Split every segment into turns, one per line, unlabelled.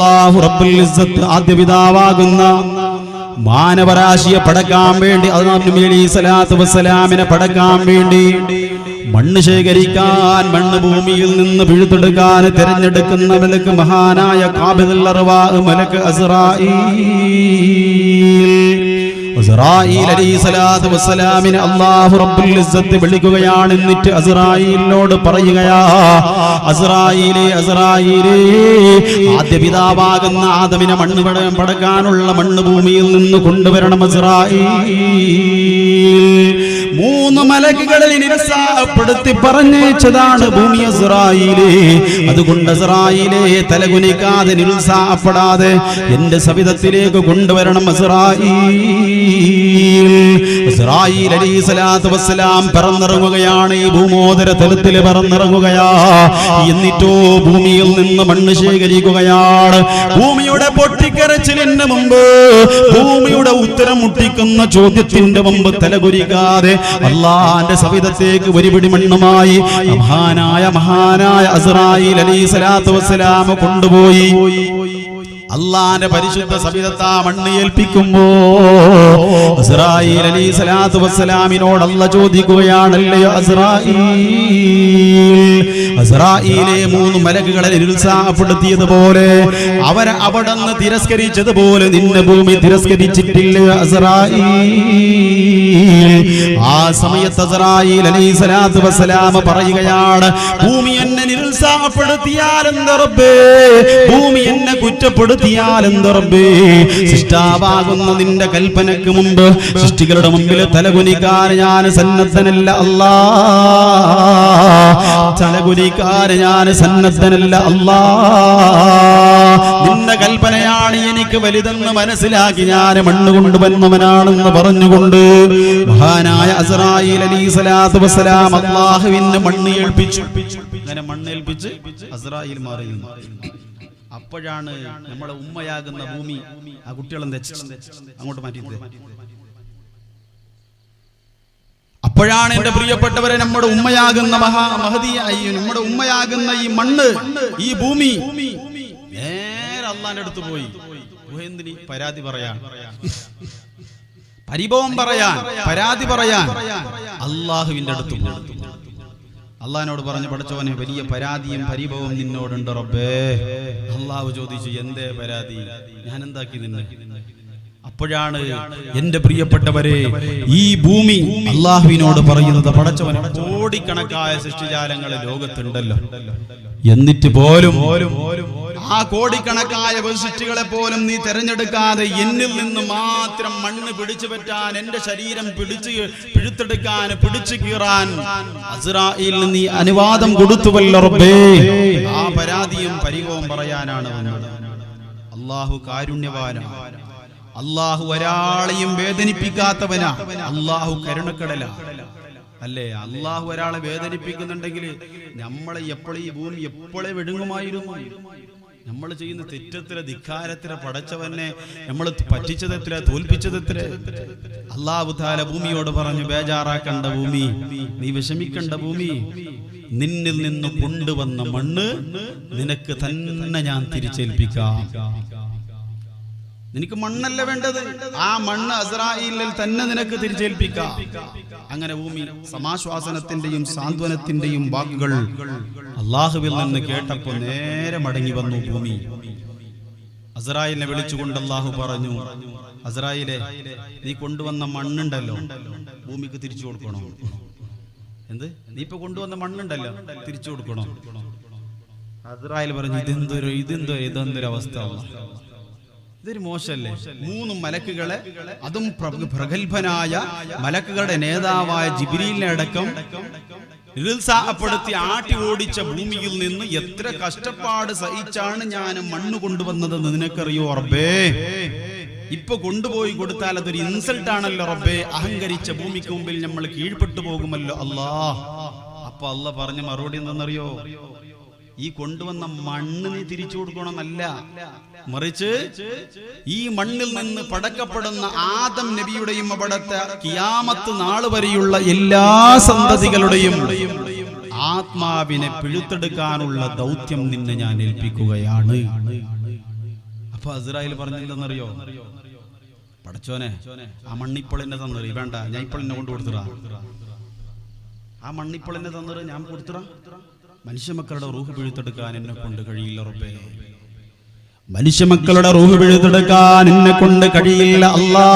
അള്ളാഹു റബ്ബുൽ ഇസ്സത്ത് ആദ്യ പിതാവാകുന്ന മാനവരാശിയെ പടക്കാൻ വേണ്ടി അലൈഹി സലാത്തു വസ്സലാമിനെ പടക്കാൻ വേണ്ടി മണ്ണ് ശേഖരിക്കാൻ മണ്ണ് ഭൂമിയിൽ നിന്ന് പിഴുത്തെടുക്കാൻ തിരഞ്ഞെടുക്കുന്ന മലക്ക് മഹാനായ കാബിദുൽ അർവാഹ് മലക്ക് അസ്റായീൽ അല്ലാഹു റബ്ബുൽ ഇസ്സത്ത് വിളിക്കുകയാണ് എന്നിട്ട് അസ്റായീലിനോട് പറയുകയാ അസ്റായീലേ അസ്റായീലേ ആദ്യ പിതാവാകുന്ന ആദമിനെ മണ്ണ് പടക്കാനുള്ള മണ്ണ് ഭൂമിയിൽ നിന്ന് കൊണ്ടുവരണം അസ്റായീൽ മൂന്ന് മലക്കുകളെ നിരുത്സാഹപ്പെടുത്തി പറഞ്ഞതാണ് ഭൂമി അസ്റായിലേ അതുകൊണ്ട് അസ്റായിലേ തലകുനിക്കാതെ നിരുത്സാഹപ്പെടാതെ എന്റെ സവിധത്തിലേക്ക് കൊണ്ടുവരണം വസ്സലാം പറന്നിറങ്ങുകയാണ്. ഈ ഭൂമോദര തലത്തിൽ പറന്നിറങ്ങുകയാ. എന്നിട്ടോ ഭൂമിയിൽ നിന്ന് മണ്ണ് ശേഖരിക്കുകയാണ്. ഭൂമിയുടെ പൊട്ടിക്കരച്ചിലിന് മുമ്പ് ഭൂമിയുടെ ഉത്തരം മുട്ടിക്കുന്ന ചോദ്യത്തിന്റെ മുമ്പ് തലകുരിക്കാതെ അള്ളാന്റെ സവിധത്തേക്ക് ഒരുപിടി മണ്ണുമായി മഹാനായ മഹാനായ അസ്രായിൽ അലൈഹി സ്വലാത്തു വസ്സലാം കൊണ്ടുപോയി. അള്ളാന്റെ പരിശുദ്ധ സവിധത്ത മണ്ണ് ഏൽപ്പിക്കുമ്പോ അസ്രായിൽ അലൈഹി സ്വലാത്തു വസ്സലാമിനോട് അല്ല ചോദിക്കുകയാണല്ലേ അസ്രായിലെ മൂന്ന് മലക്കുകളെ നിരുത്സാഹപ്പെടുത്തിയതുപോലെ അവരെ അവിടെ നിന്ന് തിരസ്കരിച്ചതുപോലെ നിന്നെ ഭൂമി തിരസ്കരിച്ചിട്ടില്ല അസ്രായി ആ സമയത്ത് അസ്രായിൽ അലി സലാത്തു വസ്സലാമ പറയുകയാണ് ഭൂമി എന്നെ നിരുത്സാഹപ്പെടുത്തിയാൽ ഭൂമി എന്നെ കുറ്റപ്പെടുത്തിയാൽ എന്തറബേ സൃഷ്ടാവാകുന്ന നിന്റെ കൽപ്പനക്ക് മുമ്പ് സൃഷ്ടികളുടെ മുമ്പിൽ തലകുനിക്കാൻ ഞാൻ സന്നദ്ധനല്ല അല്ലാ. തലകുനിക്കാൻ ഞാൻ സന്നദ്ധനല്ല അല്ലാ. നിന്റെ കൽപ്പനയാണ് എനിക്ക് വലുതെന്ന് മനസ്സിലാക്കി ഞാൻ മണ്ണ് കൊണ്ടുവന്നവനാണെന്ന് പറഞ്ഞുകൊണ്ട് മഹാനായ അസറായിൽ അലി സലാത്തു വസ്സലാം അള്ളാഹുവിന് മണ്ണ് ഏൽപ്പിച്ചു. അങ്ങനെ മണ്ണ് ഏൽപ്പിച്ച് അസറായിൽ മാറി. അപ്പോഴാണ് നമ്മളെ ഉമ്മയാകുന്ന ഭൂമി ആ കുട്ടികളെന്ത് അങ്ങോട്ട് മാറ്റി അപ്പോഴാണ് എന്റെ പ്രിയപ്പെട്ടവരെ നമ്മുടെ ഉമ്മയാകുന്ന മഹാ മഹതിയായി നമ്മുടെ ഉമ്മയാകുന്ന ഈ മണ്ണ് ഈ ഭൂമി. നേരെ അള്ളാന്റെ അടുത്ത് പോയി. പോയി പരാതി പറയാ പരിഭവം പറയാൻ പരാതി പറയാൻ. അള്ളാഹുവിന്റെ അടുത്ത് അള്ളഹാനോട് പറഞ്ഞു പഠിച്ചവനെ വലിയ പരാതിയും പരിഭവം നിന്നോടുണ്ട് റബ്ബേ. അള്ളാഹു ചോദിച്ചു എന്തേ പരാതി? ഞാൻ എന്താക്കി നിന്നെ? അപ്പോഴാണ് എന്റെ പ്രിയപ്പെട്ടവരെ ഈ ഭൂമി അള്ളാഹുവിനോട് പറയുന്നത്. പടച്ചവനെ കോടിക്കണക്കായ സൃഷ്ടിജാലങ്ങൾ ലോകത്തുണ്ടല്ലോ. എന്നിട്ട് പോലും ആ കോടിക്കണക്കായ വശിഷ്ടികളെ പോലും നീ തെരഞ്ഞെടുക്കാതെ എന്നിൽ നിന്ന് മാത്രം മണ്ണ് പിടിച്ചു പറ്റാൻ എന്റെ ശരീരം പിടിച്ച് പിഴുത്തെടുക്കാൻ പിടിച്ചു കീറാൻ അസ്രായിൽ നീ അനുവാദം കൊടുത്തുവല്ലോ റബ്ബേ. ആ പരാതിയും പരിഹവും പറയാനാണ് വന്നത്. അള്ളാഹു കാരുണ്യവാനാണ് അള്ളാഹു ഒരാളെയും വേദനിപ്പിക്കാത്തവനാ. അള്ളാഹു കരുണക്കടല. അല്ലേ? അള്ളാഹു ഒരാളെ വേദനിപ്പിക്കുന്നുണ്ടെങ്കിൽ നമ്മളെ എപ്പോഴും ഈ ഭൂമി എപ്പോഴേ വെടുങ്ങുമായിരുന്നു. നമ്മൾ ചെയ്യുന്ന തെറ്റത്തിലെ ധിക്കാരത്തിലെ പടച്ചവനെ നമ്മൾ പറ്റിച്ചതെത്തിലെ തോൽപ്പിച്ചതെത്തിലെ അള്ളാഹുദാല ഭൂമിയോട് പറഞ്ഞു ബേജാറാക്കണ്ട ഭൂമി. നീ വിഷമിക്കണ്ട ഭൂമി. നിന്നിൽ നിന്ന് കൊണ്ടുവന്ന മണ്ണ് നിനക്ക് തന്നെ ഞാൻ തിരിച്ചേൽപ്പിക്കാം. നിനക്ക് മണ്ണല്ല വേണ്ടത്? ആ മണ്ണ് അസ്രായിലിൽ തന്നെ നിനക്ക് തിരിച്ചേൽപ്പിക്കാം. അങ്ങനെ ഭൂമി സമാശ്വാസനത്തിന്റെയും സാന്ത്വനത്തിന്റെയും വാക്കുകൾ അള്ളാഹുവിൽ നിന്ന് കേട്ടപ്പോൾ നേരെ മടങ്ങി വന്നു ഭൂമി. അസ്രായിലിനെ വിളിച്ചുകൊണ്ട് അള്ളാഹു പറഞ്ഞു അസ്രായിലെ നീ കൊണ്ടുവന്ന മണ്ണുണ്ടല്ലോ ഭൂമിക്ക് തിരിച്ചു കൊടുക്കണോ. എന്ത്? നീ ഇപ്പൊ കൊണ്ടുവന്ന മണ്ണുണ്ടല്ലോ തിരിച്ചു കൊടുക്കണോ? അസറായിൽ പറഞ്ഞു ഇതെന്തൊരു ഇതെന്തോ ഇതെന്തൊരു അവസ്ഥ ഇതൊരു മോശല്ലേ മൂന്ന് മലക്കുകളെ അതും പ്ര- പ്രഗത്ഭനായ മലക്കുകളുടെ നേതാവായ ജിബിരിലിനെ അടക്കം നിരുത്സാഹപ്പെടുത്തി ആട്ടി ഓടിച്ച ഭൂമിയിൽ നിന്ന് എത്ര കഷ്ടപ്പാട് സഹിച്ചാണ് ഞാൻ മണ്ണ് കൊണ്ടുവന്നതെന്ന് നിനക്കറിയോ റബ്ബേ? ഇപ്പൊ കൊണ്ടുപോയി കൊടുത്താൽ അതൊരു ഇൻസൾട്ട് ആണല്ലോ റബ്ബേ. അഹങ്കരിച്ച ഭൂമിക്ക് മുമ്പിൽ നമ്മൾ കീഴ്പ്പെട്ടു പോകുമല്ലോ. അല്ലാ അപ്പൊ അല്ല പറഞ്ഞ മറുപടി എന്തെന്നറിയോ ഈ കൊണ്ടുവന്ന മണ്ണ് നീ തിരിച്ചു കൊടുക്കണമെന്നല്ല. മറിച്ച് ഈ മണ്ണിൽ നിന്ന് പടക്കപ്പെടുന്ന ആദം നബിയുടെയും അവിടത്തെ കിയാമത്ത് നാൾ വരെയുള്ള എല്ലാ സന്തതികളുടെയും ആത്മാവിനെ പിഴുത്തെടുക്കാനുള്ള ദൗത്യം നിന്നെ ഞാൻ ഏൽപ്പിക്കുകയാണ്. അപ്പൊ അസ്രായേൽ പറഞ്ഞില്ലെന്നറിയോ? പടച്ചോനെ ആ മണ്ണിപ്പോൾ എന്നെ തന്നറി വേണ്ട ഞാൻ ഇപ്പോൾ എന്നെ കൊണ്ട് കൊടുത്തിടാ. ആ മണ്ണിപ്പോൾ എന്നെ തന്നറ് ഞാൻ കൊടുത്തിടാ. മനുഷ്യ മക്കളുടെ റൂഹ് പിഴുത്തെടുക്കാൻ എന്നെ കൊണ്ട് കഴിയില്ല റബ്ബേ. മനുഷ്യ മക്കളുടെ റൂഹ് പിഴുത്തെടുക്കാൻ എന്നെ കൊണ്ട് കഴിയില്ല അല്ലാ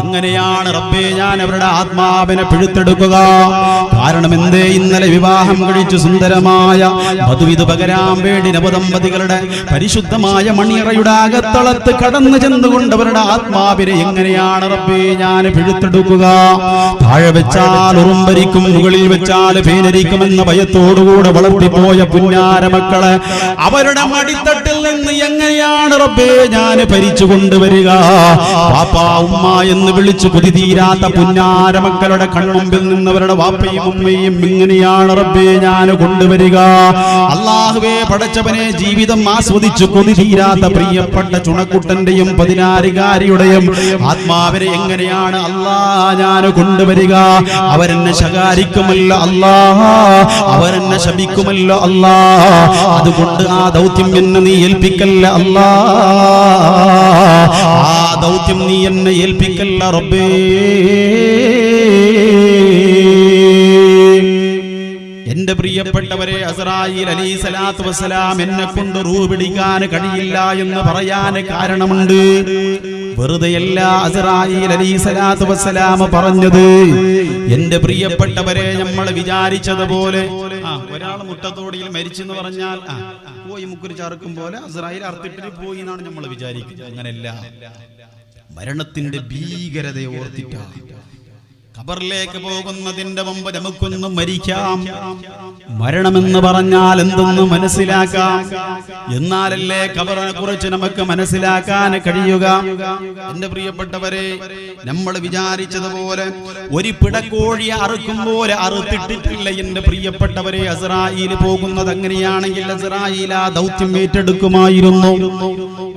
എങ്ങനെയാണ് റബ്ബേ ഞാൻ അവരുടെ ആത്മാവിനെ പിഴുത്തെടുക്കുക? കാരണം എന്തേ ഇന്നലെ വിവാഹം കഴിച്ചു സുന്ദരമായ വധുവിത് പകരാൻ വേണ്ടി നവദമ്പതികളുടെ പരിശുദ്ധമായ മണിയറയുടെ അകത്തളത്ത് കടന്നു ചെന്നുകൊണ്ട് അവരുടെ ആത്മാവിനെ എങ്ങനെയാണ് റബ്ബേ ഞാൻ പിഴുത്തെടുക്കുക? താഴെ വെച്ചാൽ ഉറുമ്പരിക്കും മുകളിൽ വെച്ചാൽ പേനരിക്കുമെന്ന ഭയത്തോടുകൂടെ വളർത്തിപ്പോയ പുന്നാര മക്കളെ അവരുടെ മടിത്തട്ടിൽ നിന്ന് എങ്ങനെയാണ് റബ്ബേ ഞാൻ ഭരിച്ചു കൊണ്ടുവരിക പാപ്പ ഉമ്മ എന്ന് വിളിച്ചു കുതി തീരാത്ത പുന്നാര മക്കളുടെ കൺമുമ്പിൽ നിന്നവരുടെ വാപ്പയും ഉമ്മയും ഇങ്ങനെയാണ് റബ്ബേ ഞാൻ കൊണ്ടുവരിക. അള്ളാഹുവേ പടച്ചവനെ ജീവിതം ആസ്വദിച്ചു കൊതി തീരാത്ത പ്രിയപ്പെട്ട ചുണക്കുട്ടന്റെയും പതിനാരികാരിയുടെയും ആത്മാവിനെ എങ്ങനെയാണ് അല്ലാ ഞാൻ കൊണ്ടുവരിക? അവരെന്നെ ശകാരിക്കുമല്ലോ അല്ലാ അവരെന്നെ ശപിക്കുമല്ലോ അല്ലാ അതുകൊണ്ട് ആ ദൗത്യം എന്നെ നീ ഏൽപ്പിക്കല്ല അല്ലാ ആ ദൗത്യം നീ എന്നെ ഏൽപ്പിക്കല്ല റബ്ബേ. എന്റെ പ്രിയപ്പെട്ടവരെ അസറായി അലി സലാത്തു വസ്സലാം എന്നെ കൊണ്ട് റൂ പിടിക്കാൻ കഴിയില്ല എന്ന് പറയാൻ കാരണമുണ്ട്. വെറുതെയല്ല അസറായി അലി സലാത്തു വസ്സലാം പറഞ്ഞത്. എന്റെ പ്രിയപ്പെട്ടവരെ നമ്മൾ വിചാരിച്ചതുപോലെ ഒരാൾ മുട്ടത്തോടിയിൽ മരിച്ചെന്ന് പറഞ്ഞാൽ പോയി മുക്കുരി ചാർക്കും പോലെ അസ്രായേൽ അർത്തിപ്പിൽ പോയി എന്നാണ് നമ്മൾ വിചാരിക്കുന്നത്. അങ്ങനെയല്ല. മരണത്തിന്റെ ഭീകരതയെ ഓർത്തിട്ടാണ്. ഖബറിലേക്ക് പോകുന്നതിന്റെ മുമ്പ് നമുക്കൊന്ന് മരിക്കാം. മരണമെന്ന് പറഞ്ഞാൽ എന്തെന്ന് മനസ്സിലാക്കാം. എന്നാലല്ലേ ഖബറിനെ കുറിച്ച് നമുക്ക് മനസ്സിലാക്കാൻ കഴിയുക. എന്റെ പ്രിയപ്പെട്ടവരെ നമ്മൾ വിചാരിച്ചതുപോലെ ഒരു പിടക്കോഴിയെ അറുക്കും പോലെ അറുത്തിട്ടിട്ടില്ല എന്റെ പ്രിയപ്പെട്ടവരെ. അസറായിൽ പോകുന്നത് അങ്ങനെയാണെങ്കിൽ അസറായിൽ ആ ദൗത്യം ഏറ്റെടുക്കുമായിരുന്നു.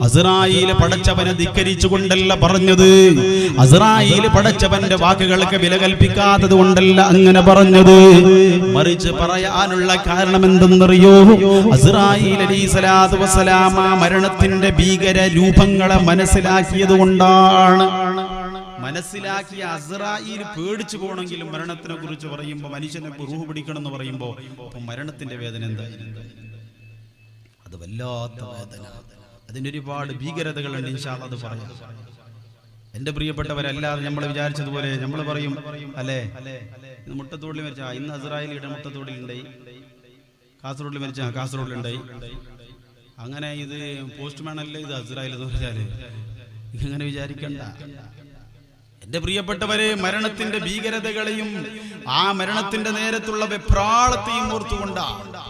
അസറായിൽ പടച്ചവനെ ധിക്കരിച്ചുകൊണ്ടല്ല പറഞ്ഞത്. അസറായിൽ പടച്ചവന്റെ വാക്കുകൾക്ക് വില കൽപ്പിക്കാത്തത് കൊണ്ടല്ല അങ്ങനെ പറഞ്ഞത്. മറിച്ച് പറയാനുള്ള കാരണം എന്തെന്നറിയോ സലാത്തു മരണത്തിന്റെ ഭീകര രൂപങ്ങളെ മനസ്സിലാക്കിയത് കൊണ്ടാണ്. മനസ്സിലാക്കിയ അസറായിൽ പേടിച്ചു പോകണമെങ്കിലും മരണത്തിനെ കുറിച്ച് പറയുമ്പോൾ മനുഷ്യനെ റൂഹ് പിടിക്കണം എന്ന് പറയുമ്പോൾ മരണത്തിന്റെ വേദന എന്തായിരുന്നു അത് വല്ലാത്ത വേദന. അതിന് ഒരുപാട് ഭീകരതകളുണ്ട് ഇൻഷാ അത് പറയാം. എന്റെ പ്രിയപ്പെട്ടവരല്ലാതെ നമ്മൾ വിചാരിച്ചതുപോലെ നമ്മൾ പറയും അല്ലേ? മുട്ടത്തോടിൽ മരിച്ച ഇന്ന് അസ്രായേലിയുടെ മുട്ടത്തോടിൽ ഉണ്ടായി കാസർഗോഡിൽ മരിച്ച ഉണ്ടായി അങ്ങനെ ഇത് പോസ്റ്റ്മാൻ അല്ലേ ഇത് അസ്രായേൽ എന്ന് പറഞ്ഞാൽ? ഇങ്ങനെ വിചാരിക്കണ്ട. എന്റെ പ്രിയപ്പെട്ടവരെ മരണത്തിന്റെ ഭീകരതകളെയും ആ മരണത്തിന്റെ നേരത്തുള്ള വെപ്രാളത്തെയും ഓർത്തുകൊണ്ടാണ്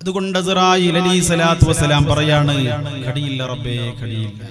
അതുകൊണ്ട് അസറായി അലി സലാത്തു വസ്സലാം പറയാണ് കടിയില്ല റബ്ബേ കടിയില്ല.